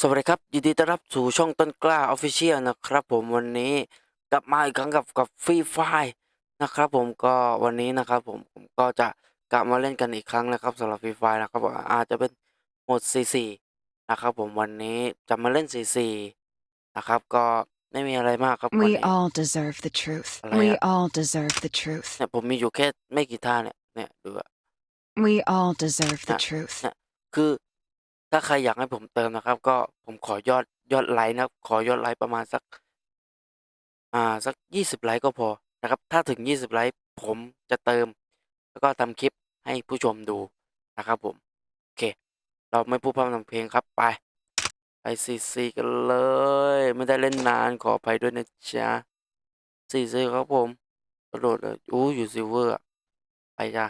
สวัสดีครับ ยินดีต้อนรับสู่ช่องต้นกล้าออฟฟิเชียลนะครับ ผมวันนี้กลับมาอีกครั้งกับกับฟรีไฟนะครับผมก็วันนี้นะครับผมผมก็จะกลับมาเล่นกันอีกครั้งนะครับสำหรับฟรีไฟนะครับผมอาจจะเป็นโหมด C4 นะครับผมวันนี้จะมาเล่น C4 นะครับก็ไม่มีอะไรมากครับวัน We นี้ all deserve the truth. Alaya. We all deserve the truth. เนี่ยผมมีอยู่แค่ไม่กี่ท่าเนี่ยเนี่ยดูอะ We all deserve the Ah, truth. เนี่ยคือ ถ้าใครอยากให้ผมเติมนะครับ ก็ผมขอยอดยอดไลค์นะขอยอดไลค์ประมาณสัก อ่าสักยี่สิบไลค์ก็พอนะครับ ถ้าถึงยี่สิบไลค์ผมจะเติม แล้วก็ทำคลิปให้ผู้ชมดูนะครับผม โอเค เราไม่พูดพร่ำทำเพลงครับไปไปซีซีกันเลย ไม่ได้เล่นนานขออภัยด้วยนะจ๊ะซีซีครับผมกระโดดเลยอู้อยู่ซิลเวอร์อะไปจ้า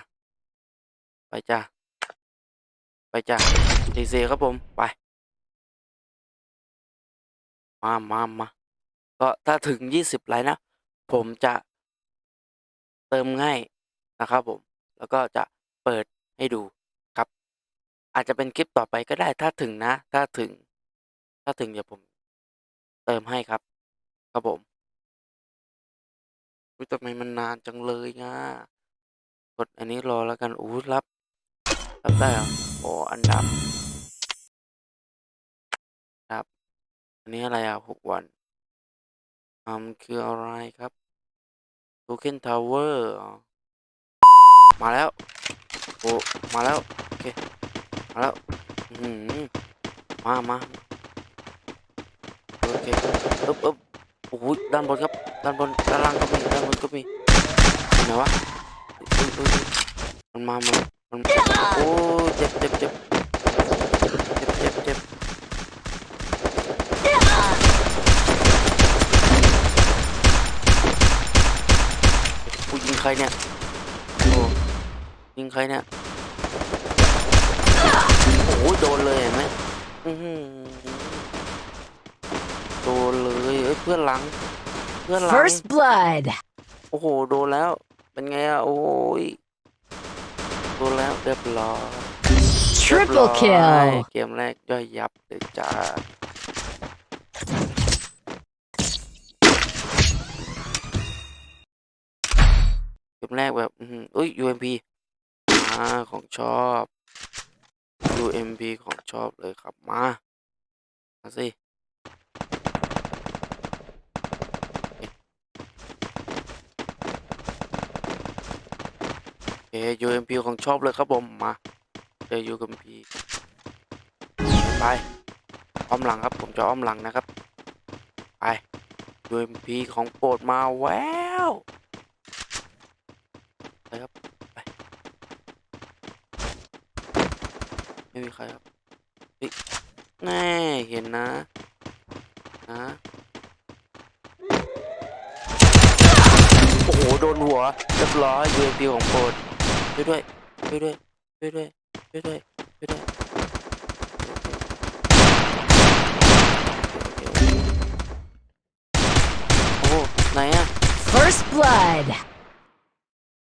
ไปจ้า ไปจ้าซีซีครับผมไป มามามาก็ถ้าถึงยี่สิบไลค์นะ ผมจะเติมง่ายนะครับผม แล้วก็จะเปิดให้ดูครับ อาจจะเป็นคลิปต่อไปก็ได้ถ้าถึงนะ ถ้าถึง ถ้าถึงเดี๋ยวผมเติมให้ครับ ครับผมอุ๊ยทำไมมันนานจังเลยอะกดอันนี้รอแล้วกันอู้รับ รับได้เหรอโอ้อันดับครับ อันนี้อะไรอะหกวันอ่ามันคืออะไรครับ Token Tower อ๋อมาแล้ว โอ้มาแล้ว โอเค มาแล้วอือหือมามาโอเคอึ๊บอึ๊บโอ้โหด้านบนครับ ด้านบน ด้านล่างก็มี ด้านบนก็มีไหนวะมันมามัน มันโอ้เจ็บเจ็บเจ็บเจ็บเจ็บกูยิงใครเนี่ยโอ้ยิงใครเนี่ยโอ้โหโดนเลยเห็นไหมโดนเลยเอ้ยเพื่อนหลัง เพื่อนหลัง First blood. โอ้โห โดนแล้ว เป็นไงอะโอ้ย โดนแล้วเรียบร้อยเรียบ Triple ร้อย kill. เกมแรกย่อยยับเลยจ้า เกมแรกแบบอือหืออุ้ย UMP อ่าของชอบ UMP ของชอบเลยครับ มา มาสิ โอเค UMP ของชอบเลยครับผมมาเจอ UMP ไปอ้อมหลังครับผมจะอ้อมหลังนะครับ ไป UMP ของโปรดมาแววไปครับไปไม่มีใครครับแน่เห็นนะนะโอ้โห โดนหัวเรียบร้อย UMP ของโปรด ช่วยด้วยช่วยด้วยช่วยด้วยช่วยด้วยช่วยด้วยโอ้โหไหนอะ First blood.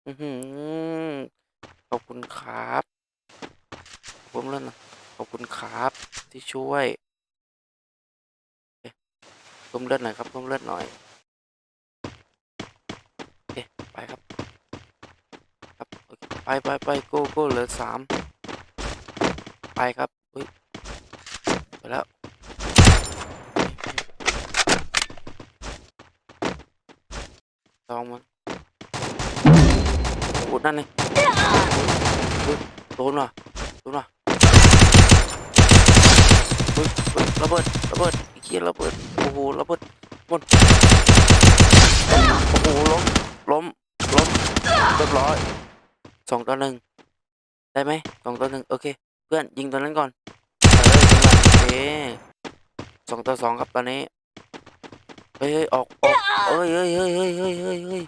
อือหือขอบคุณครับเพิ่มเลือดหนะขอบคุณครับที่ช่วยเอ๊ะเพิ่มเลือดหน่อยครับเพิ่มเลือดหน่อยโอเคไปครับ ครับโอเค ไปไปไปโก้โก้เหลือสามไปครับเฮ้ยไปแล้วลองมันโอ้นั่นเลยโดนว่ะโดนว่ะเฮ้ยเฮ้ยระเบิดระเบิดไอ้เหี้ยระเบิดโอ้โหระเบิดหมดโอ้โหล้มล้มล้มเรียบร้อย สองต่อหนึ่งได้ไหมสองต่อหนึ่งโอเค เพื่อนยิงตัวนั้นก่อนโอเคสองต่อสองครับตอนนี้เฮ้ยออกออกเอ้ยเฮ้ยเฮ้ยเฮ้ยเฮ้ยเฮ้ยเฮ้ย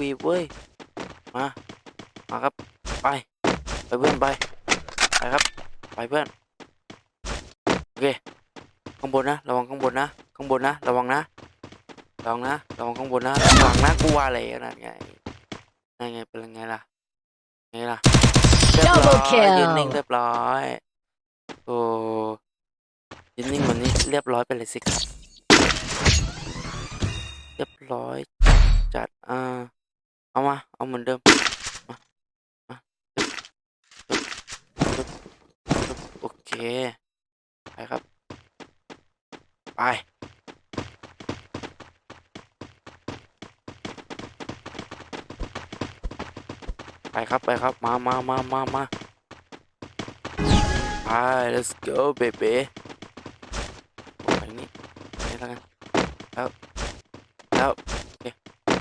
บีบเว้ยมามาครับไปไปเพื่อนไปไปครับไปเพื่อนโอเคข้างบนนะระวังข้างบนนะข้างบนนะระวังนะระวังนะระวังข้างบนนะระวังนะกูว่าอะไรขนั่นไงนั่นไงเป็นยัง ไงล่ะไงล่ะเรียบร้อย Double kill ยืนนิ่งเรียบร้อยโอ้ยืนนิ่งวันนี้เรียบร้อยไปเลยสิครับ เรียบร้อยจัดอ่าเอามาเอาเหมือนเดิมมามาจึ๊บจึ๊บจึ๊บจึ๊บโอเค ไปครับ ไป ไป ครับไปครับ มามามามามาไป let's go baby โอ้ยนี่นี่แล้วกันแล้วแล้วโอเค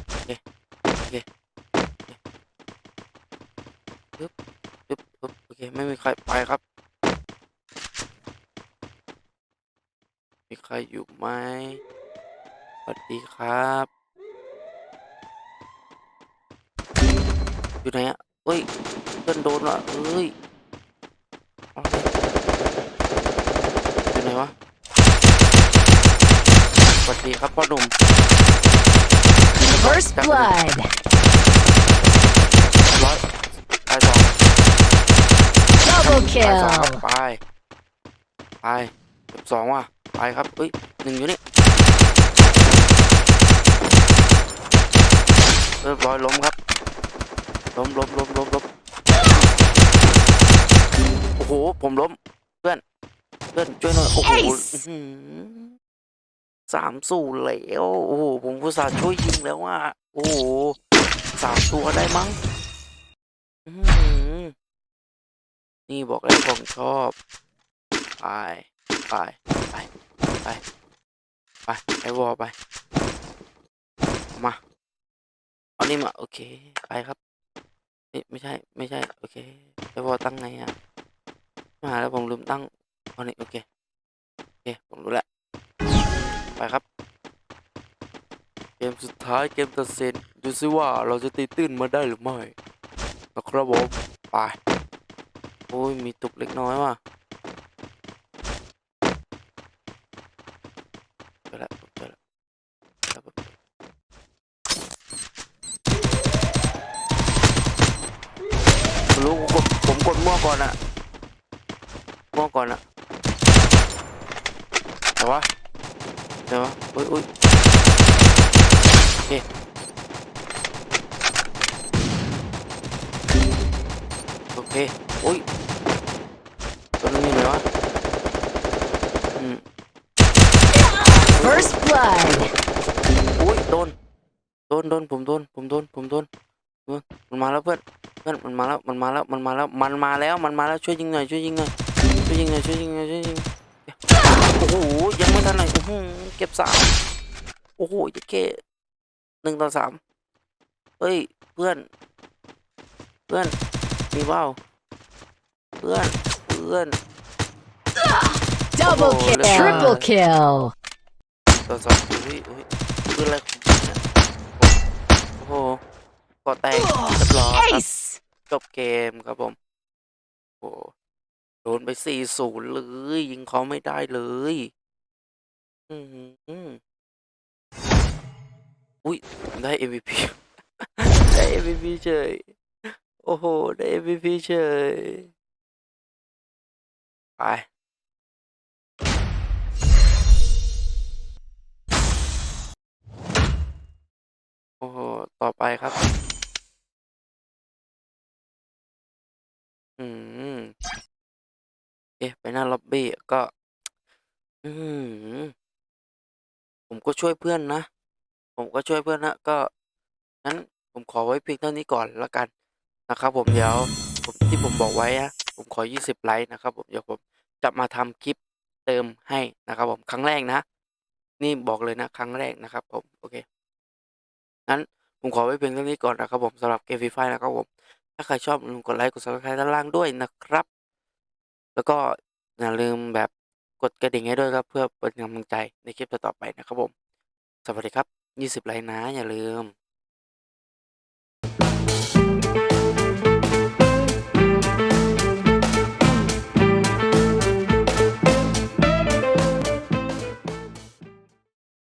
โอเคโอเคปึ๊บปึ๊บปึ๊บโอเคไม่มีใครไปครับ มีใครอยู่ไหมสวัสดีครับ อยู่ไหนอะ เฮ้ยเพื่อนโดนว่ะเฮ้ยเอาเลยอยู่ไหนวะสวัสดีครับพ่อหนุ่ม First blood. ร้อยตายสอง Double ตายสองครับ kill. ไปไปเก็บสองว่ะไปครับเฮ้ยหนึ่งอยู่นี่เรียบร้อยล้มครับ ล้มล้มล้มล้มล้มโอ้โห ผมล้ม เพื่อน เพื่อนช่วยหน่อย โอ้โห Ace อื้อหือสามสู่แล้ว โอ้โห ผมผู้สาห์ช่วยยิงแล้วว่าโอ้โหสามตัวได้มั้งอื้อหือนี่บอกแล้วผมชอบ ไป ไป ไป ไป ไปไปวอลไป มา เอานี่มา โอเค ไปครับ เอ๊ะไม่ใช่ ไม่ใช่ โอเคแล้วอตั้งไงอะมาหาแล้วผมลืมตั้งเอานี่โอเค โอเค ผมรู้แล้ว ไปครับ เกมสุดท้ายเกมตัดสินดูซิว่าเราจะตีตื้นมาได้หรือไม่นะครับผมไป โอ้ย มีตุกเล็กน้อยว่ะ เจอแล้วผมเจอแล้วเจอแล้วผมเจอไม่รู้ผมกดผมกดมั่วก่อนอะมั่วก่อนอะแต่ว่าแต่ว่าอุ้ ยอุ้ยโอเคโอเคอุ้ยตัวนี้มีไหนวะอืม First blood. อุ้ยโดนโดนโดนผ มโดนผมโดนผมโดนโดนมันมาแล้วเพื่อนเพื่อนมันมาแล้วมันมาแล้วมันมาแล้วมันมาแล้วมันมาแล้วช่วยยิงหน่อยช่วยยิงหน่อยช่วยยิงหน่อยช่วยยิงหน่อยช่วยยิงโอ้โหยังไม่ทันไหนอื้อหือเก็บสามโอ้โหยัดเก้หนึ่งต่อสามเฮ้ยเพื่อน เพื่อนมีเปล่าเพื่อนเพื่อน Double Oh, kill. let's- Triple kill. ต่อสองเฮ้ยเฮ้ยคืออะไรของมึงเนี่ยโอ้โหก่ อแตกเรียบร้อยครับ Ace. จบเกมครับผมโอ้โดนไปสี่ศูนย์เลย ยิงเขาไม่ได้เลย อือหืออุ้ยได้ MVP ได้ MVP เฉยโอ้โห ได้ MVP เฉยไปโอ้โห ต่อไปครับ อืม เอ๊ะ ไปห น้าล็อบบี้ก็ อืมผมก็ช่วยเพื่อนนะ ผมก็ช่วยเพื่อนนะก็งั้นผมขอไว้เพียงเท่านี้ก่อนแล้วกันนะครับผมเดี๋ยวผมที่ผมบอกไว้อะผมขอ 20 ไลค์นะครับผมเดี๋ยวผมจะมาทำคลิปเติมให้นะครับผมครั้งแรกนะ นี่บอกเลยนะครั้งแรกนะครับผมโอเคงั้นผมขอไว้เพียงเท่านี้ก่อนนะครับผมสำหรับเกมฟรีไฟนะครับผมถ้าใครชอบลืมกดไลค์กด subscribe ด้านล่างด้วยนะครับ แล้วก็ อย่าลืมแบบกดกระดิ่งให้ด้วยครับ เพื่อเป็นกำลังใจในคลิปต่อๆไปนะครับผม สวัสดีครับ 20ไลน์นะ อย่าลืม